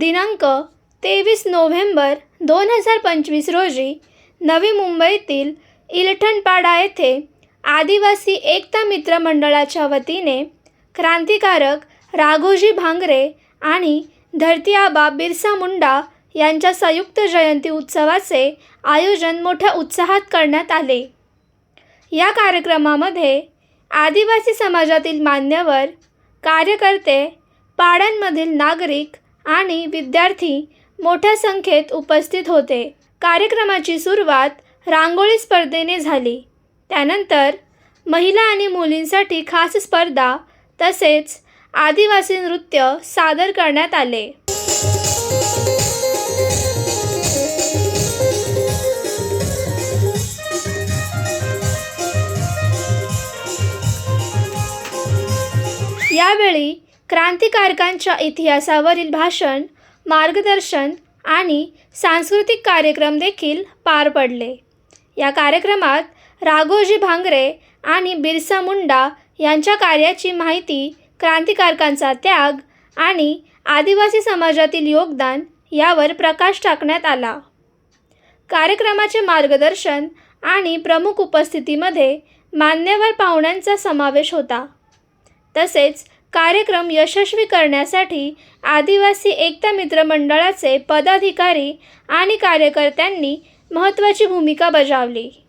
दिनांक तेवीस नोव्हेंबर दोन हजार पंचवीस रोजी नवी मुंबईतील इलठणपाडा येथे आदिवासी एकता मित्र मंडळाच्या वतीने क्रांतिकारक राघोजी भांगरे आणि धरती आबा बिरसा मुंडा यांच्या संयुक्त जयंती उत्सवाचे आयोजन मोठ्या उत्साहात करण्यात आले. या कार्यक्रमामध्ये आदिवासी समाजातील मान्यवर कार्यकर्ते पाड्यांमधील नागरिक आणि विद्यार्थी मोठ्या संख्येत उपस्थित होते. कार्यक्रमाची सुरुवात रांगोळी स्पर्धेने झाली. त्यानंतर महिला आणि मुलींसाठी खास स्पर्धा तसेच आदिवासी नृत्य सादर करण्यात आले. यावेळी क्रांतिकारकांच्या इतिहासावरील भाषण मार्गदर्शन आणि सांस्कृतिक कार्यक्रम देखील पार पडले. या कार्यक्रमात राघोजी भांगरे आणि बिरसा मुंडा यांच्या कार्याची माहिती क्रांतिकारकांचा त्याग आणि आदिवासी समाजातील योगदान यावर प्रकाश टाकण्यात आला. कार्यक्रमाचे मार्गदर्शन आणि प्रमुख उपस्थितीमध्ये मान्यवर पाहुण्यांचा समावेश होता. तसेच कार्यक्रम यशस्वी करण्यासाठी आदिवासी एकता मित्र मंडळाचे पदाधिकारी आणि कार्यकर्त्यांनी महत्त्वाची भूमिका बजावली.